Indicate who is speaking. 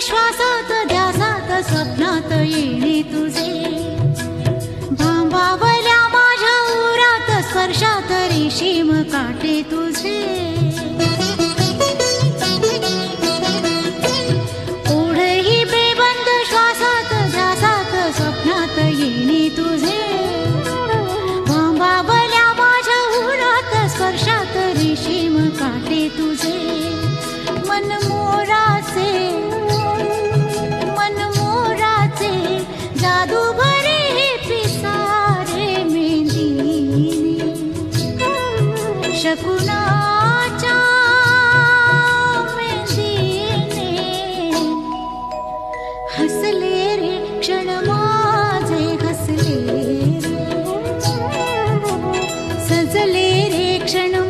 Speaker 1: श्वासात ध्यासात स्वप्नात येणे तुझे. भांबावल्या माझ्या उरात स्पर्शात रेशीम काटे तुझे. ओढही श्वासात तुझे. माझ्या उरात स्पर्शात काटे शकुनाची हसलेरे क्षण मा रे। हस्ले सजलेरे क्षण